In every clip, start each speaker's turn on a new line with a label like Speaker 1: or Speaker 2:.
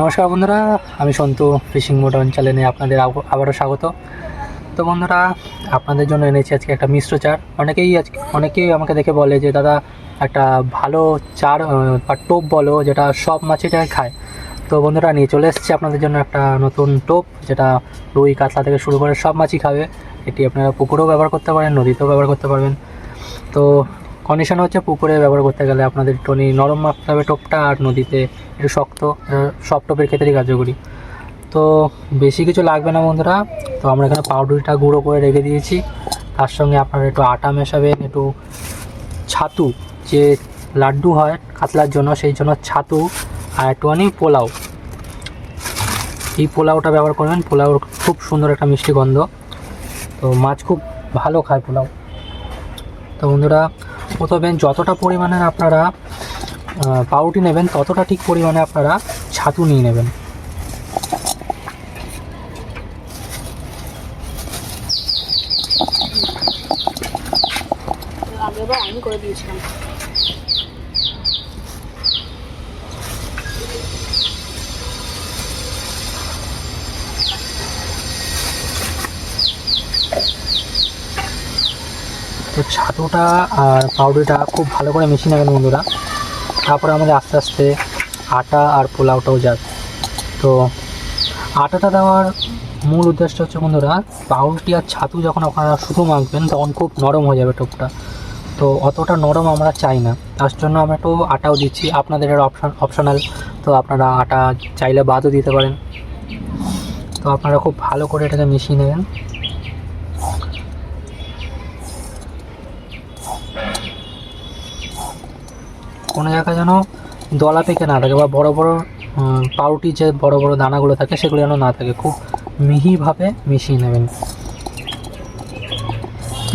Speaker 1: নমস্কার বন্ধুরা, আমি সন্তু ফিশিং মোটন চ্যানেলে আপনাদের আব- আবারও স্বাগত। তো বন্ধুরা, আপনাদের জন্য এনেছি আজকে একটা মিশ্র চার। অনেকেই আজকে, অনেকেই আমাকে দেখে বলে যে, দাদা, একটা ভালো চার বা টোপ বলো, যেটা সব মাছেটাই খায়। তো বন্ধুরা, নিয়ে চলে এসেছি আপনাদের জন্য একটা নতুন টোপ, যেটা রুই, কাতলা থেকে শুরু করে সব মাছই খাবে। এটি আপনারা পুকুরেও ব্যবহার করতে পারেন, নদীতেও ব্যবহার করতে পারবেন। তো কন্ডিশন হচ্ছে পুকুরে ব্যবহার করতে গেলে আপনাদের টনি নরম মাপতে হবে টোপটা আর নদীতে একটু শক্ত সব টোপের ক্ষেত্রেই কার্যকরী তো বেশি কিছু লাগবে না বন্ধুরা। তো আমরা এখানে পাউডারটা গুঁড়ো করে রেখে দিয়েছি। তার সঙ্গে আপনারা একটু আটা মেশাবেন, একটু ছাতু, যে লাড্ডু হয় কাতলার জন্য, সেই জন্য ছাতু আর একটুখানি পোলাও। এই পোলাওটা ব্যবহার করবেন। পোলাওর খুব সুন্দর একটা মিষ্টি গন্ধ। তো মাছ খুব ভালো খায় পোলাও। তো বন্ধুরা প্রথমে যতটা পরিমাণে আপনারা পাউরুটি নেবেন, ততটা ঠিক পরিমাণে আপনারা ছাতু নিয়ে নেবেন।
Speaker 2: করে দিয়েছিলাম।
Speaker 1: তো ছাতুটা আর পাউরুটিটা খুব ভালো করে মিশিয়ে নেবেন বন্ধুরা। তারপরে আমাদের আস্তে আস্তে আটা আর পোলাওটাও যাবে তো আটাটা দেওয়ার মূল উদ্দেশ্য হচ্ছে বন্ধুরা পাউরুটি আর ছাতু যখন আপনারা শুধু মাখবেন তখন খুব নরম হয়ে যাবে টোপটা। তো অতটা নরম আমরা চাই না। তার জন্য আমরা একটু আটাও দিচ্ছি। আপনাদের এটা অপশন অপশনাল তো আপনারা আটা চাইলে বাদও দিতে পারেন। তো আপনারা খুব ভালো করে এটাকে মিশিয়ে নেবেন। কোনো জায়গায় যেন দলা পেকে না থাকে বা বড় বড় পাউরুটির যে বড় বড় দানাগুলো থাকে সেগুলো যেন না থাকে, খুব মিহিভাবে মিশিয়ে নেবেন।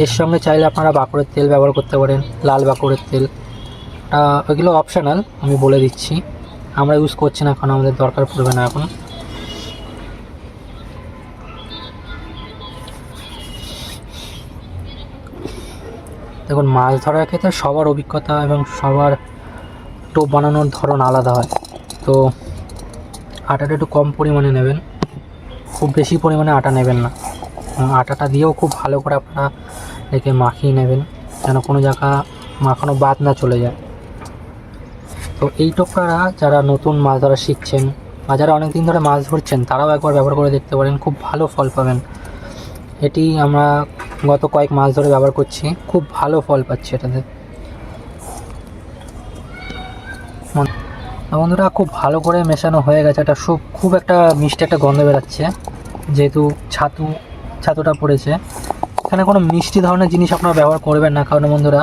Speaker 1: এর সঙ্গে চাইলে আপনারা বাঁকুড়ের তেল ব্যবহার করতে পারেন, লাল বাঁকুড়ের তেল। ওইগুলো অপশনাল আমি বলে দিচ্ছি। আমরা ইউজ করছি না এখন, আমাদের দরকার পড়বে না এখন। দেখুন, মাছ ধরার ক্ষেত্রে সবার অভিজ্ঞতা এবং সবার টোপ বানানোর ধরন আলাদা হয়। তো আটাটা একটু কম পরিমাণে নেবেন। খুব বেশি পরিমাণে আটা নেবেন না। আটাটা দিয়েও খুব ভালো করে আপনারা একে মাখিয়ে নেবেন, যেন কোনো জায়গা মাখানো বাদ না চলে যায়। তো এই টোপকারা যারা নতুন মাছ ধরা শিখছেন বা যারা অনেক দিন ধরে মাছ ধরছেন, তারাও একবার ব্যবহার করে দেখতে পারেন, খুব ভালো ফল পাবেন। এটি আমরা গত কয়েক মাস ধরে ব্যবহার করছি, খুব ভালো ফল পাচ্ছি এটাতে মন- বন্ধুরা, খুব ভালো করে মেশানো হয়ে গেছে। একটা খুব খুব একটা মিষ্টি একটা গন্ধ বেরাচ্ছে, যেহেতু ছাতু, ছাতুটা পড়েছে। এখানে কোনো মিষ্টি ধরনের জিনিস আপনারা ব্যবহার করবেন না, কারণ বন্ধুরা,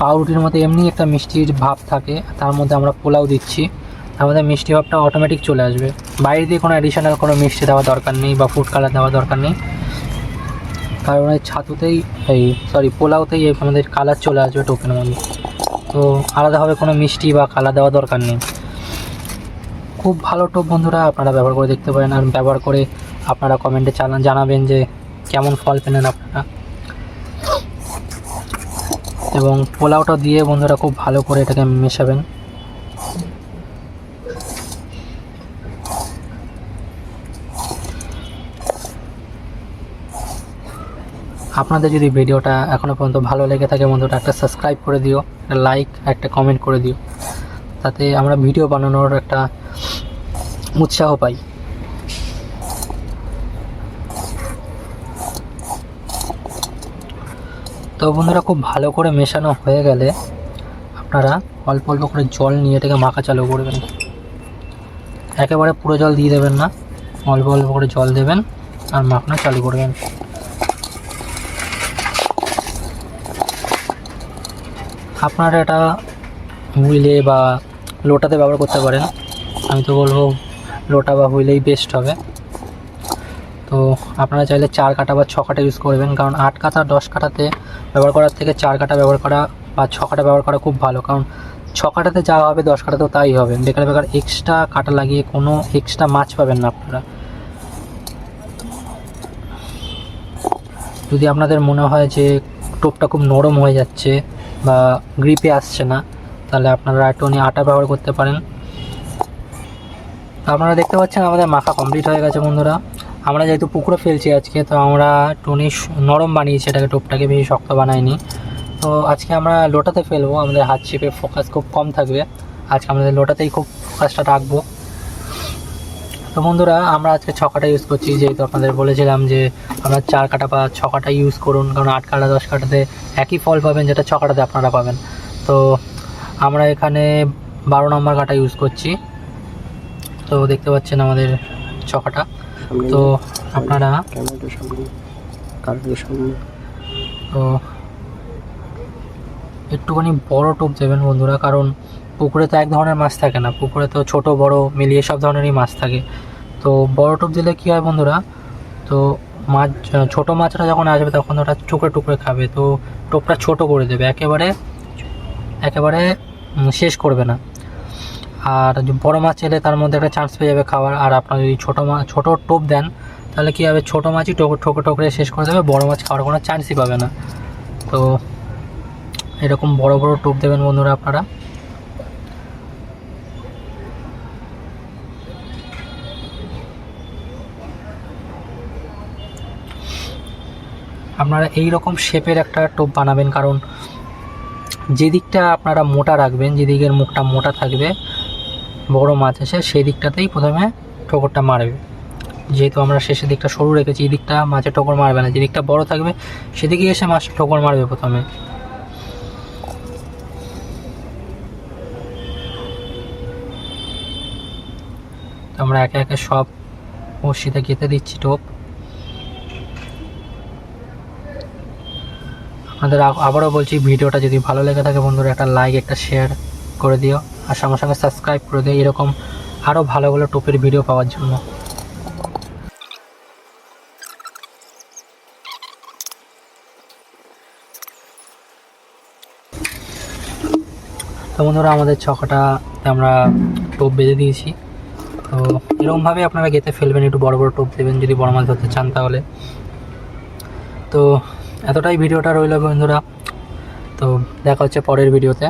Speaker 1: পাউরুটির মধ্যে এমনি একটা মিষ্টির ভাব থাকে, তার মধ্যে আমরা পোলাও দিচ্ছি। মধ্যে মিষ্টি ভাবটা অটোমেটিক চলে আসবে। বাইরে দিয়ে কোনো অ্যাডিশনাল কোনো মিষ্টি দেওয়া দরকার নেই বা ফুড কালার দেওয়া দরকার নেই। কারণ এই ছাতুতেই এই সরি পোলাওতেই আমাদের কালার চলে আসবে টোপের মধ্যে তো আলাদাভাবে কোনো মিষ্টি বা কালা দেওয়া দরকার নেই। খুব ভালো টোপ বন্ধুরা, আপনারা ব্যবহার করে দেখতে পারেন আর ব্যবহার করে আপনারা কমেন্টে চালান জানাবেন যে কেমন ফল পেলেন আপনারা। এবং পোলাওটা দিয়ে বন্ধুরা খুব ভালো করে এটাকে মেশাবেন। আপনাদের যদি ভিডিওটা এখনও পর্যন্ত ভালো লেগে থাকে বন্ধুরা, একটা সাবস্ক্রাইব করে দিও, একটা লাইক একটা কমেন্ট করে দিও, তাতে আমরা ভিডিও বানানোর একটা উৎসাহ পাই। তো বন্ধুরা, খুব ভালো করে মেশানো হয়ে গেলে আপনারা অল্প অল্প করে জল নিয়ে এটাকে মাখা চালু করবেন। একেবারে পুরো জল দিয়ে দেবেন না, অল্প অল্প করে জল দেবেন আর মাখানো চালু করবেন। আপনারা এটা হুইলে বা লোটাতে ব্যবহার করতে পারেন। আমি তো বলব লোটা বা হুইলেই বেস্ট হবে। তো আপনারা চাইলে চার কাটা বা ছ কাটা ইউজ করবেন, কারণ আট কাটা, দশ কাটাতে ব্যবহার করার থেকে চার কাটা ব্যবহার করা বা ছ কাটা ব্যবহার করা খুব ভালো, কারণ ছ কাটাতে যা হবে দশ কাটাতেও তাই হবে। বেকার বেকার এক্সট্রা কাটা লাগিয়ে কোনো এক্সট্রা মাছ পাবেন না আপনারা। যদি আপনাদের মনে হয় যে টোপটা খুব নরম হয়ে যাচ্ছে বা গ্রিপে আসছে না, তাহলে আপনারা একটুখানি আটা ব্যবহার করতে পারেন। আপনারা দেখতে পাচ্ছেন আমাদের মাখা কমপ্লিট হয়ে গেছে বন্ধুরা। আমরা যেহেতু পুকুরে ফেলছি আজকে, তো আমরা টুনি নরম বানিয়েছি এটাকে, টোপটাকে বেশি শক্ত বানাইনি তো আজকে আমরা লোটাতে ফেলব, আমাদের হাত ছিপে ফোকাস খুব কম থাকবে। আজকে আমাদের লোটাতেই খুব ফোকাসটা রাখব। তো বন্ধুরা আমরা আজকে ছকাটা ইউজ করছি। যেহেতু আপনাদের বলেছিলাম যে আমরা চার কাটা বা ছকাটা ইউজ করুন কারণ আট কাটা দশ কাটাতে একই ফল পাবেন যেটা ছকাটাতে আপনারা পাবেন। তো আমরা এখানে বারো নম্বর কাটা ইউজ করছি। তো দেখতে পাচ্ছেন আমাদের ছকাটা। তো আপনারা তো একটুখানি বড় টোপ দেবেন বন্ধুরা কারণ পুকুরে তো এক ধরনের মাছ থাকে না। পুকুরে তো ছোট, বড় মিলিয়ে সব ধরনেরই মাছ থাকে। তো বড় টোপ দিলে কী হয় বন্ধুরা, তো মাছ, ছোট মাছটা যখন আসবে তখন ওটা টুকরে টুকরে খাবে। তো টোপটা ছোট করে দেবে, একেবারে একেবারে শেষ করবে না। আর বড় মাছ এলে তার মধ্যে একটা চান্স পেয়ে যাবে খাওয়ার। আর আপনার যদি ছোটো মাছ ছোটো টোপ দেন, তাহলে কী হবে? ছোটো মাছই টোকর ঠোকরে ঠোকরে শেষ করে দেবে, বড় মাছ খাওয়ার কোনো চান্সই পাবে না। তো এরকম বড় বড় টোপ দেবেন বন্ধুরা আপনারা। আপনারা এই রকম শেপের একটা টোপ বানাবেন, কারণ যে দিকটা আপনারা মোটা রাখবেন যে দিকের মুখটা মোটা থাকবে, বড় মাছ এসে সেই দিকটাতেই প্রথমে ঠোকরটা মারবে। যেহেতু আমরা শেষের দিকটা সরু রেখেছি, এই দিকটা মাছের ঠোকর মারবে না। যে দিকটা বড় থাকবে, সেদিকে এসে মাছ ঠোকর মারবে প্রথমে। আমরা একে একে সব বড়শিতে গেঁথে দিচ্ছি টোপ। আপনাদের আবারও বলছি, ভিডিওটা যদি ভালো লেগে থাকে বন্ধুরা, একটা লাইক একটা শেয়ার করে দিও। আর সঙ্গে সঙ্গে সাবস্ক্রাইব করে দিও, এরকম আরও ভালো ভালো টোপের ভিডিও পাওয়ার জন্য। তো বন্ধুরা, আমাদের ছকাটাতে আমরা টোপ বেঁধে দিয়েছি। তো এরকমভাবে আপনারা গেতে ফেলবেন, একটু বড় বড় টোপ দেবেন, যদি বড় মাছ ধরতে চান তাহলে। তো এতটাই ভিডিওটা রইল বন্ধুরা। তো দেখা হচ্ছে পরের ভিডিওতে।